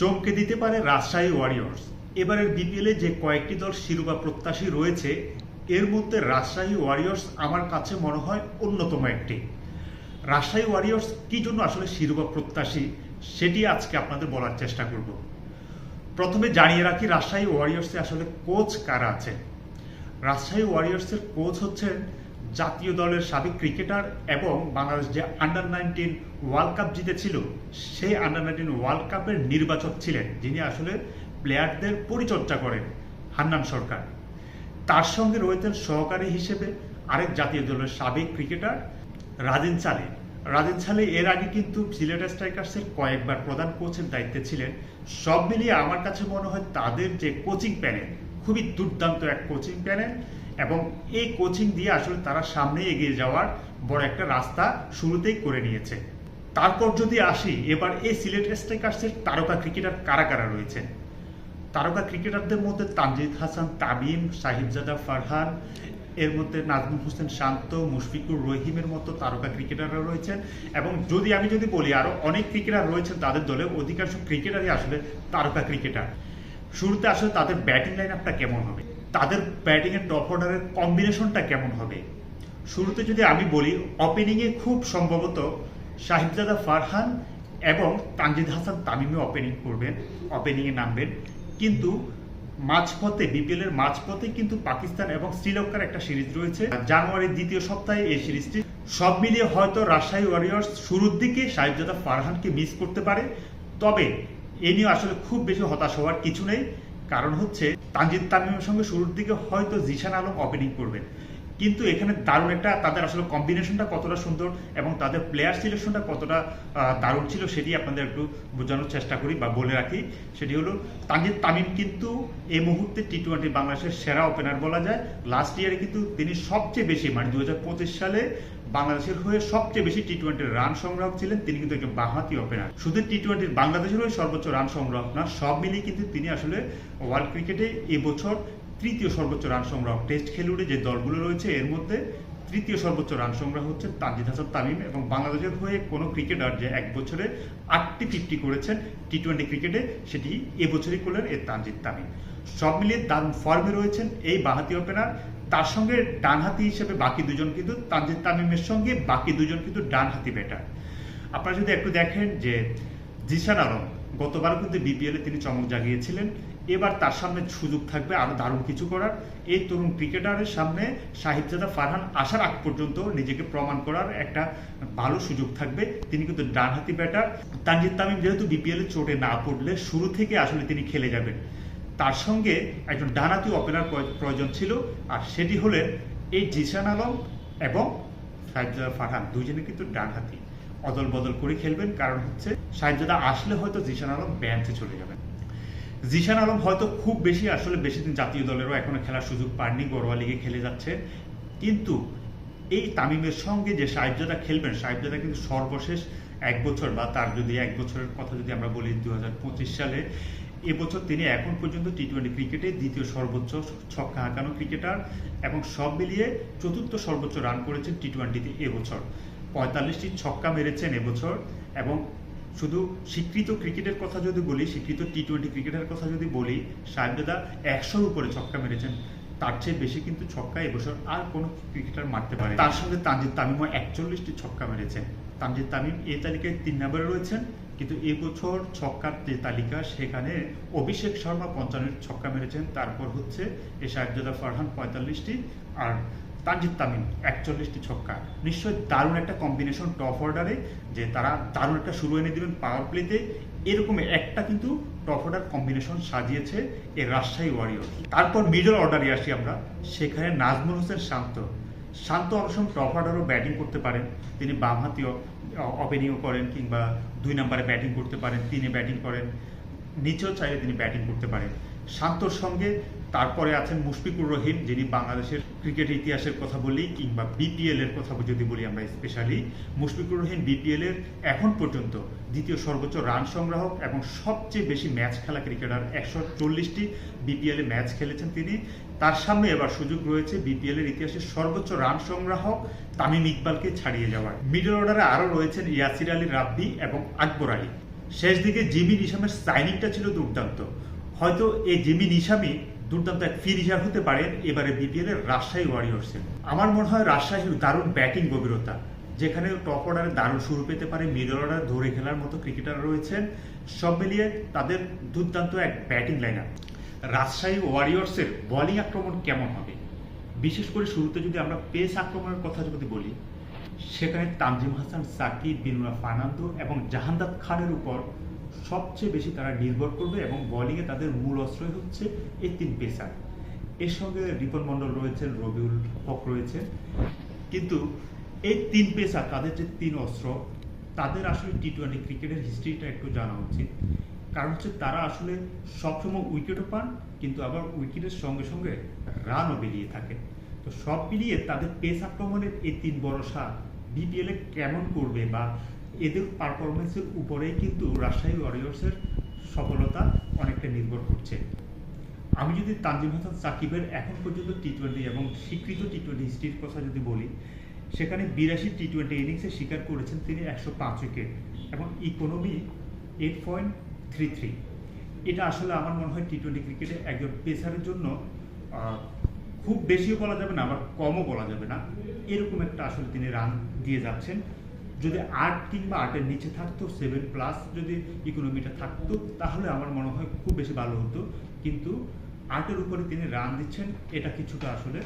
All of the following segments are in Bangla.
চমকে দিতে পারে রাজশাহী ওয়ারিয়র্স এবারের বিপিএলে যে কয়েকটি দল শিরোপা প্রত্যাশী রয়েছে, এর মধ্যে রাজশাহী ওয়ারিয়র্স আমার কাছে মনে হয় অন্যতম একটি। রাজশাহী ওয়ারিয়র্স কি জন্য আসলে শিরোপা প্রত্যাশী, সেটি আজকে আপনাদের বলার চেষ্টা করব। প্রথমে জানিয়ে রাখি রাজশাহী ওয়ারিয়র্সে আসলে কোচ কারা আছেন? রাজশাহী ওয়ারিয়র্সের কোচ হচ্ছেন জাতীয় দলের সাবেক ক্রিকেটার এবং বাংলাদেশ যে আন্ডার নাইনটিন ওয়ার্ল্ড কাপ জিতেছিল, সেই আন্ডার নাইনটিন ওয়ার্ল্ড কাপের নির্বাচক ছিলেন, যিনি আসলে প্লেয়ারদের পরিচর্যা করেন, হান্নান সরকার। তার সঙ্গে রয়েছেন সহকারী হিসেবে আরেক জাতীয় দলের সাবেক ক্রিকেটার রাজেন চালে রাজেন চালে এর আগে কিন্তু সিলেট স্ট্রাইকার্সের কয়েকবার প্রধান কোচের দায়িত্বে ছিলেন। সব মিলিয়ে আমার কাছে মনে হয় তাদের যে কোচিং প্যানেল খুবই দুর্দান্ত এক কোচিং প্যানেল এবং এই কোচিং দিয়ে আসলে তারা সামনে এগিয়ে যাওয়ার বড় একটা রাস্তা শুরুতেই করে নিয়েছে। তারপর যদি আসি, এবার এই সিলেট স্ট্রাইকার্সের তারকা ক্রিকেটার কারা কারা রয়েছেন তারকা ক্রিকেটারদের মধ্যে তানজিদ হাসান, তামিম সাহিবজাদা ফারহান, এর মধ্যে নাজমুল হোসেন শান্ত, মুশফিকুর রহিমের মতো তারকা ক্রিকেটাররা রয়েছেন এবং যদি আমি যদি বলি আরও অনেক ক্রিকেটার রয়েছেন তাদের দলে, অধিকাংশ ক্রিকেটারই আসলে তারকা ক্রিকেটার। শুরুতে আসলে তাদের ব্যাটিং লাইন আপটা কেমন হবে? তাদের ব্যাটিং এর টপ অর্ডারের কম্বিনেশনটা কেমন হবে? শুরুতে যদি আমি বলি ওপেনিংয়ে খুব সম্ভবত সাহিবজাদা ফারহান এবং তানজিদ হাসান তামিমে ওপেনিং করবেন ওপেনিংয়ে নামবেন। কিন্তু মাঝপথে বিপিএল এর মাঝপথে কিন্তু পাকিস্তান এবং শ্রীলঙ্কার একটা সিরিজ রয়েছে। জানুয়ারির দ্বিতীয় সপ্তাহে এই সিরিজটি। সব মিলিয়ে হয়তো রাজশাহী ওয়ারিয়র্স শুরুর দিকে সাহিবজাদা ফারহানকে মিস করতে পারে। তবে এ নিয়ে আসলে খুব বেশি হতাশ হওয়ার কিছু নেই। কারণ হচ্ছে তানজিদ তামিমের সঙ্গে শুরুর দিকে হয়তো জিশান আলম ওপেনিং করবেন। কিন্তু এখানে দারুণ একটা, তাদের আসলে কম্বিনেশনটা কতটা সুন্দর এবং তাদের প্লেয়ার সিলেকশনটা কতটা দারুণ ছিল সেটি আপনাদের একটু বোঝানোর চেষ্টা করি বা বলে রাখি। সেটি হলো, তানজিদ তামিম কিন্তু এই মুহূর্তে টি টোয়েন্টি বাংলাদেশের সেরা ওপেনার বলা যায়। লাস্ট ইয়ারে কিন্তু তিনি সবচেয়ে বেশি মানে দুই হাজার পঁচিশ সালে বাংলাদেশের হয়ে সবচেয়ে বেশি টি টোয়েন্টির রান সংগ্রাহক ছিলেন। তিনি কিন্তু একজন বাহাতি ওপেনার শুধু টি টোয়েন্টির বাংলাদেশের হয়ে সর্বোচ্চ রান সংগ্রাহক না, সব মিলিয়ে কিন্তু তিনি আসলে ওয়ার্ল্ড ক্রিকেটে এবছর তৃতীয় সর্বোচ্চ রান সংগ্রাহক টেস্ট খেলুড়ে যে দলগুলো রয়েছে, এর মধ্যে তৃতীয় সর্বোচ্চ রান সংগ্রহ হচ্ছে তানজিদ হাসান তামিম এবং বাংলাদেশের হয়ে কোনো ক্রিকেটার যে এক বছরে আটটি ফিফটি করেছেন টি টোয়েন্টি ক্রিকেটে, সেটি এবছরই করলেন এ তানজিদ তামিম। সব মিলিয়ে দারুণ ফর্মে রয়েছেন এই বাহাতি ওপেনার। তার সঙ্গে ডানহাতি হিসেবে বাকি দুজন কিন্তু তানজিদ তামিমের সঙ্গে, বাকি দুজন কিন্তু ডানহাতি ব্যাটার। আপনারা যদি একটু দেখেন যে জিশান আলম গতবার কিন্তু বিপিএল তিনি চমক জাগিয়েছিলেন। এবার তার সামনে সুযোগ থাকবে আরও দারুণ কিছু করার। এই তরুণ ক্রিকেটারের সামনে সাহিবজাদা ফারহান আসার আগ পর্যন্ত নিজেকে প্রমাণ করার একটা ভালো সুযোগ থাকবে। তিনি কিন্তু ডানহাতি ব্যাটার। তানজিদ তামিম যেহেতু বিপিএল এ চোটে না পড়লে শুরু থেকে আসলে তিনি খেলে যাবেন। তার সঙ্গে একজন ডানহাতি ওপেনার প্রয়- প্রয়োজন ছিল, আর সেটি হলেন এই জিশান আলম এবং সাহিবজাদা ফারহান। দুজনে কিন্তু ডানহাতি। অদল বদল করে খেলবেন, কারণ হচ্ছে সাহিবজাদা আসলে হয়তো জিশান আলম বেঞ্চে চলে যাবেন। জিশান আলম হয়তো খুব বেশি আসলে বেশি দিন জাতীয় দলেরও এখনও খেলার সুযোগ পাননি গড়োয়া লিগে খেলে যাচ্ছে। কিন্তু এই তামিমের সঙ্গে যে সাহেবজাদা খেলবেন, সাহেবজাদা কিন্তু সর্বশেষ এক বছর বা তার যদি এক বছরের কথা যদি আমরা বলি দু হাজার পঁচিশ সালে এবছর তিনি এখন পর্যন্ত টি টোয়েন্টি ক্রিকেটে দ্বিতীয় সর্বোচ্চ ছক্কা হাঁকানো ক্রিকেটার এবং সব মিলিয়ে চতুর্থ সর্বোচ্চ রান করেছেন টি টোয়েন্টিতে এবছর পঁয়তাল্লিশটি ছক্কা মেরেছেন এবছর এবং শুধু স্বীকৃত ক্রিকেটের কথা যদি বলি, স্বীকৃত টি টোয়েন্টি ক্রিকেটের কথা যদি বলি সাহেবজাদা একশোর উপরে ছক্কা মেরেছেন। তার চেয়ে বেশি কিন্তু ছক্কা এবছর আর কোনো ক্রিকেটার মারতে পারে তার সঙ্গে তানজিদ তামিমও একচল্লিশটি ছক্কা মেরেছেন। তানজিদ তামিম এই তালিকায় তিন নম্বরে রয়েছেন, কিন্তু এবছর ছক্কার যে তালিকা, সেখানে অভিষেক শর্মা পঞ্চান্ন ছক্কা মেরেছেন। তারপর হচ্ছে এ সাহেবজাদা ফারহান পঁয়তাল্লিশটি। আর তানজিদ তামিম, একচল্লিশটি ছক্কা। নিশ্চয়ই দারুণ একটা কম্বিনেশন টপ অর্ডারে যে তারা দারুণ একটা শুরু এনে দিবেন পাওয়ার প্লেতে এরকম একটা কিন্তু টপ অর্ডার কম্বিনেশন সাজিয়েছে এই রাজশাহী ওয়ারিয়র তারপর মিডল অর্ডারে আসি আমরা, সেখানে নাজমুল হোসেন শান্ত। শান্ত সময় টপ অর্ডারও ব্যাটিং করতে পারেন। তিনি বামহাতি ওপেনিংও করেন কিংবা দুই নম্বরে ব্যাটিং করতে পারেন, তিনি ব্যাটিং করেন। নিচেও চাইলে তিনি ব্যাটিং করতে পারেন। শান্তর সঙ্গে তারপরে আছেন মুশফিকুর রহিম, যিনি বাংলাদেশের ক্রিকেট ইতিহাসের কথা বলি কিংবা বিপিএল এর কথা যদি বলি আমরা স্পেশালি মুশফিকুর রহিম বিপিএল এর এখন পর্যন্ত দ্বিতীয় সর্বোচ্চ রান সংগ্রাহক এবং সবচেয়ে বেশি ম্যাচ খেলা ক্রিকেটার একশো চল্লিশটি বিপিএল এ ম্যাচ খেলেছেন তিনি। তার সামনে এবার সুযোগ রয়েছে বিপিএল এর ইতিহাসে সর্বোচ্চ রান সংগ্রাহক তামিম ইকবালকে ছাড়িয়ে যাওয়ার। মিডল অর্ডারে আরও রয়েছেন ইয়াসির আলী রাব্বি এবং আকবর আলী। শেষ দিকে জিমি নিশামের সাইনিংটা ছিল দুর্দান্ত। হয়তো এই জিমি নিশামই দুর্দান্ত এক ফিনিশার হতে পারেন এবারে বিপিএল এর রাজশাহী ওয়ারিয়র্সের আমার মনে হয় রাজশাহীর দারুণ ব্যাটিং গভীরতা, যেখানে টপ অর্ডারে দারুণ শুরু পেতে পারে মিডল অর্ডার ধরে খেলার মতো ক্রিকেটার রয়েছেন। সব মিলিয়ে তাদের দুর্দান্ত এক ব্যাটিং লাইন রাজশাহী ওয়ারিয়র্সের বোলিং আক্রমণ কেমন হবে? বিশেষ করে শুরুতে যদি আমরা পেস আক্রমণের কথা যদি বলি, সেখানে তানজিম হাসান, সাকিব, বিনুরা ফার্নান্দো এবং জাহান্দাত খানের উপর সবচেয়ে বেশি তারা নির্ভর করবে এবং বোলিংয়ে তাদের মূল অস্ত্রই হচ্ছে এই তিন পেসার। এর সঙ্গে রিপন মণ্ডল রয়েছেন, রবিউল হক রয়েছেন। কিন্তু এই তিন পেসার, তাদের যে তিন অস্ত্র, তাদের আসলে টি টোয়েন্টি ক্রিকেটের হিস্ট্রিটা একটু জানা উচিত। কারণ হচ্ছে তারা আসলে সবসময় উইকেটও পান, কিন্তু আবার উইকেটের সঙ্গে সঙ্গে রানও বেরিয়ে থাকে। তো সব মিলিয়ে তাদের পেস আক্রমণের এই তিন বড় ভরসা বিপিএলে কেমন করবে বা এদের পারফরমেন্সের উপরেই কিন্তু রাজশাহী ওয়ারিয়র্সের সফলতা অনেকটা নির্ভর করছে। আমি যদি তানজিম হাসান সাকিবের এখন পর্যন্ত টি টোয়েন্টি এবং স্বীকৃত টি টোয়েন্টি হিস্ট্রির কথা যদি বলি, সেখানে বিরাশি টি টোয়েন্টি ইনিংসে স্বীকার করেছেন তিনি একশো পাঁচ উইকেট এবং economy eight point three three এটা আসলে আমার মনে হয় টি টোয়েন্টি ক্রিকেটে একজন পেসারের জন্য খুব বেশিও বলা যাবে না, আবার কমও বলা যাবে না। এরকম একটা আসলে তিনি রান দিয়ে যাচ্ছেন। যদি আট কিংবা আটের নিচে থাকতো সেভেন প্লাস যদি ইকোনমিটা থাকতো, তাহলে আমার মনে হয় খুব বেশি ভালো হতো। কিন্তু আটের উপরে তিনি রান দিচ্ছেন, এটা কিছুটা আসলে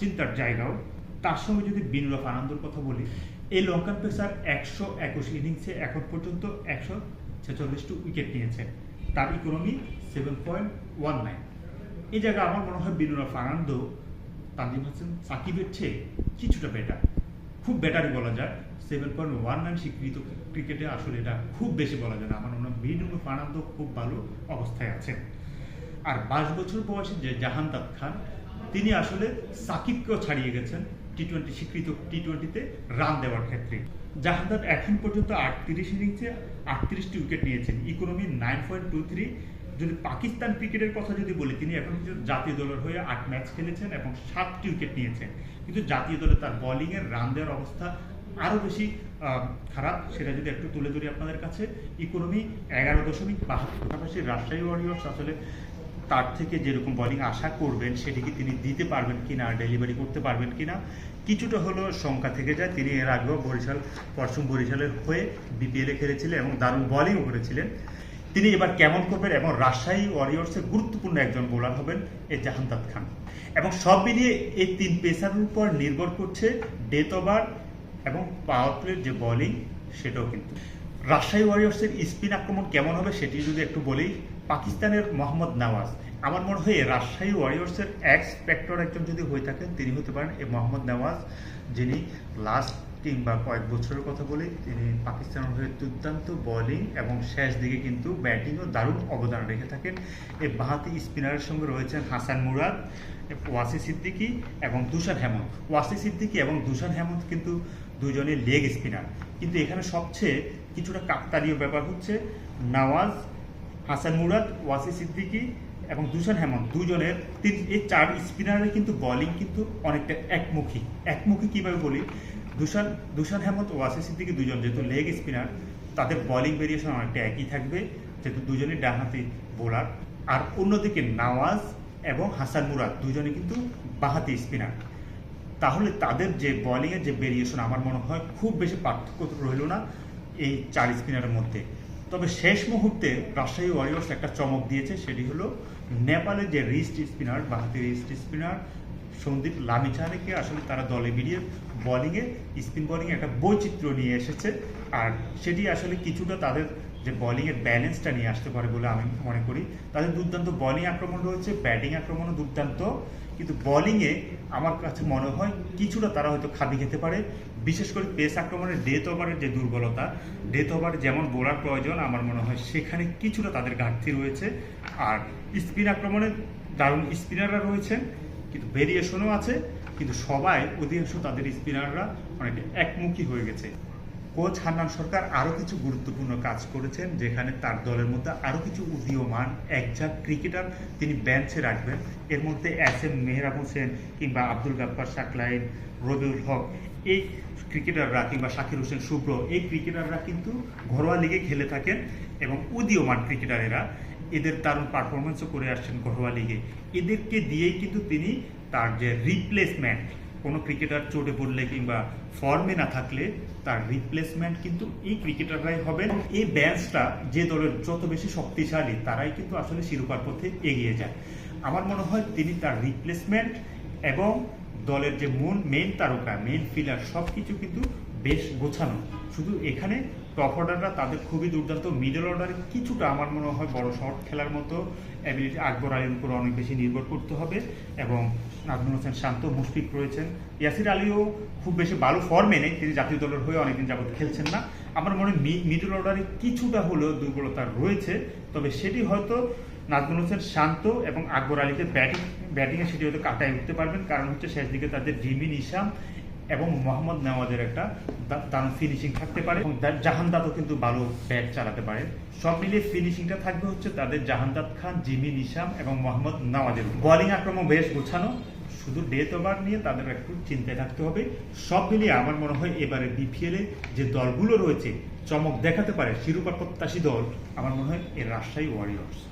চিন্তার জায়গাও। তার সঙ্গে যদি বিনুরাফ আনন্দর কথা বলি এই লঙ্কান পেসার একশো একুশ ইনিংসে এখন পর্যন্ত একশো ছেচল্লিশটি উইকেট নিয়েছে। তার economy seven point one nine এই জায়গায় আমার মনে হয় বিনুরাফ আনন্দ, তানজিম হাসান, সাকিবের চেয়ে কিছুটা বেটার খুব বেটারই বলা যায় সেভেন পয়েন্ট ওয়ান নাইন স্বীকৃত ক্রিকেটে আসলে এটা খুব বেশি বলা যায় না। আমার মনে হয় বিনুরাফ আনন্দ খুব ভালো অবস্থায় আছেন। আর বাইশ বছর বয়সী যে খান, তিনি আসলে সাকিবকেও ছাড়িয়ে গেছেন টি টোয়েন্টি স্বীকৃত টি টোয়েন্টিতে রান দেওয়ার ক্ষেত্রে। এখন পর্যন্ত আটত্রিশ ইনিংসে আটত্রিশটি উইকেট নিয়েছেন। Economy nine point two three যদি পাকিস্তান ক্রিকেটের কথা যদি বলি, তিনি এখন জাতীয় দলের হয়ে আট ম্যাচ খেলেছেন এবং সাতটি উইকেট নিয়েছেন। কিন্তু জাতীয় দলে তার বোলিংয়ের রান দেওয়ার অবস্থা আরও বেশি খারাপ, সেটা যদি একটু তুলে ধরি আপনাদের কাছে ইকোনমি এগারো দশমিক বাহাত্তর, পাশাপাশি রাজশাহী ওয়ারিয়র্স আসলে তার থেকে যেরকম বলিং আশা করবেন সেটিকে তিনি দিতে পারবেন কিনা ডেলিভারি করতে পারবেন কিনা, কিছুটা হলো শঙ্কা থেকে যায়। তিনি এর আগেও বরিশাল, পশ্চিম বরিশালের হয়ে বিপিএলে খেলেছিলেন এবং দারুণ বোলিংও করেছিলেন। তিনি এবার কেমন করবেন এবং রাজশাহী ওয়ারিয়র্সের গুরুত্বপূর্ণ একজন বোলার হবেন এই জাহান্তাদ খান। এবং সব মিলিয়ে এই তিন পেসারের উপর নির্ভর করছে ডেথ ওভার এবং পাওয়ার প্লের যে বোলিং সেটাও কিন্তু। রাজশাহী ওয়ারিয়ার্সের স্পিন আক্রমণ কেমন হবে সেটি যদি একটু বলি, পাকিস্তানের মোহাম্মদ নওয়াজ। আমার মনে হয় রাজশাহী ওয়ারিয়ার্সের এক্স ফ্যাক্টর একজন যদি হয়ে থাকেন, তিনি হতে পারেন এই মোহাম্মদ নওয়াজ, যিনি লাস্ট কিংবা কয়েক বছরের কথা বলি, তিনি পাকিস্তানের হয়ে দুর্দান্ত বোলিং এবং শেষ দিকে কিন্তু ব্যাটিংও দারুণ অবদান রেখে থাকেন। এই বাহাতি স্পিনারের সঙ্গে রয়েছেন হাসান মুরাদ ওয়াসি সিদ্দিকি এবং দুশান হেমন্ত। ওয়াসি সিদ্দিকি এবং দুশান হেমন্ত কিন্তু দুজনের লেগ স্পিনার কিন্তু এখানে সবচেয়ে কিছুটা কাকতালীয় ব্যাপার হচ্ছে নওয়াজ, হাসান মুরাদ, ওয়াসি সিদ্দিকি এবং দুশান হেমন্ত। দুজনের তিন, এই চার স্পিনারের কিন্তু বোলিং কিন্তু অনেকটা একমুখী। একমুখী কীভাবে বলি? দুশান দুশান হেমন্ত, ওয়াসি সিদ্দিকি দুজন যেহেতু লেগ স্পিনার তাদের বোলিং ভেরিয়েশন অনেকটা একই থাকবে, যেহেতু দুজনই ডানহাতি বোলার আর অন্যদিকে নওয়াজ এবং হাসান মুরাদ দুজনে কিন্তু বাহাতি স্পিনার তাহলে তাদের যে বোলিংয়ের যে ভেরিয়েশন আমার মনে হয় খুব বেশি পার্থক্য রইল না এই চার স্পিনারের মধ্যে। তবে শেষ মুহূর্তে রাজশাহী ওয়ারিয়র্স একটা চমক দিয়েছে, সেটি হলো নেপালের যে রিস্ট স্পিনার বাহাতি রিস্ট স্পিনার সন্দীপ লামিচানেকে আসলে তারা দলে মিলিয়ে বোলিংয়ে স্পিন বলিংয়ে একটা বৈচিত্র্য নিয়ে এসেছে। আর সেটি আসলে কিছুটা তাদের যে বোলিংয়ের ব্যালেন্সটা নিয়ে আসতে পারে বলে আমি মনে করি। তাদের দুর্দান্ত বোলিং আক্রমণ রয়েছে ব্যাটিং আক্রমণও দুর্দান্ত। কিন্তু বোলিংয়ে আমার কাছে মনে হয় কিছুটা তারা হয়তো খাবি খেতে পারে। বিশেষ করে পেস আক্রমণের ডেথ ওভারের যে দুর্বলতা ডেথ ওভারে যেমন বোলার প্রয়োজন, আমার মনে হয় সেখানে কিছুটা তাদের ঘাটতি রয়েছে। আর স্পিন আক্রমণে দারুণ স্পিনাররা রয়েছেন, কিন্তু ভেরিয়েশনও আছে। কিন্তু সবাই অধিকাংশ তাদের স্পিনাররা অনেকটা একমুখী হয়ে গেছে। কোচ হান্নান সরকার আরও কিছু গুরুত্বপূর্ণ কাজ করেছেন, যেখানে তার দলের মধ্যে আরও কিছু উদীয়মান একঝাক ক্রিকেটার তিনি বেঞ্চে রাখবেন। এর মধ্যে এস এম মেহরাব হোসেন কিংবা আব্দুল গাব্বার সাকলাইন রবিউল হক, এই ক্রিকেটাররা কিংবা শাকির হোসেন শুভ্র, এই ক্রিকেটাররা কিন্তু ঘরোয়া লিগে খেলে থাকেন এবং উদীয়মান ক্রিকেটারেরা এদের দারুণ পারফরমেন্সও করে আসছেন ঘরোয়া লিগে। এদেরকে দিয়েই কিন্তু তিনি তার যে রিপ্লেসমেন্ট কোনো ক্রিকেটার চোটে পড়লে কিংবা ফর্মে না থাকলে তার রিপ্লেসমেন্ট কিন্তু এই ক্রিকেটাররাই হবে এই ব্যাচটা যে দলের যত বেশি শক্তিশালী, তারাই কিন্তু আসলে শিরোপার পথে এগিয়ে যায়। আমার মনে হয় তিনি তার রিপ্লেসমেন্ট এবং দলের যে মূল মেন তারকা মেন ফিলার সব কিছু কিন্তু বেশ গোছানো। শুধু এখানে টপ অর্ডাররা তাদের খুবই দুর্দান্ত মিডল অর্ডারে কিছুটা আমার মনে হয় বড় শট খেলার মতো অ্যাবিলিটি আকবর আলীর উপর অনেক বেশি নির্ভর করতে হবে এবং নাজমুল হোসেন শান্ত, মুশফিক রয়েছেন। ইয়াসির আলীও খুব বেশি ভালো ফর্মে নেই, তিনি জাতীয় দলের হয়ে অনেকদিন যাবত খেলছেন না। আমার মনে মিডল অর্ডারে কিছুটা হলেও দুর্বলতা রয়েছে, তবে সেটি হয়তো নাজমুল হোসেন শান্ত এবং আকবর আলীকে ব্যাটিং ব্যাটিংয়ে সেটি হয়তো কাটায় উঠতে পারবেন। কারণ হচ্ছে শেষ দিকে তাদের জিমিন ইসাম এবং মোহাম্মদ নেওয়াজের একটা দা- দারুণ ফিনিশিং থাকতে পারে এবং জাহানদাদও কিন্তু ভালো ব্যাট চালাতে পারে। সব মিলিয়ে ফিনিশিংটা থাকবে হচ্ছে তাদের জাহানদাদ খান, জিমি, নিশাম এবং মোহাম্মদ নওয়াজের। বোলিং আক্রমণ বেশ গোছানো। শুধু ডেথ ওভার নিয়ে তাদের একটু চিন্তায় থাকতে হবে। সব মিলিয়ে আমার মনে হয় এবারে বিপিএল এ যে দলগুলো রয়েছে, চমক দেখাতে পারে শিরোপা প্রত্যাশী দল, আমার মনে হয় এর রাজশাহী ওয়ারিয়র্স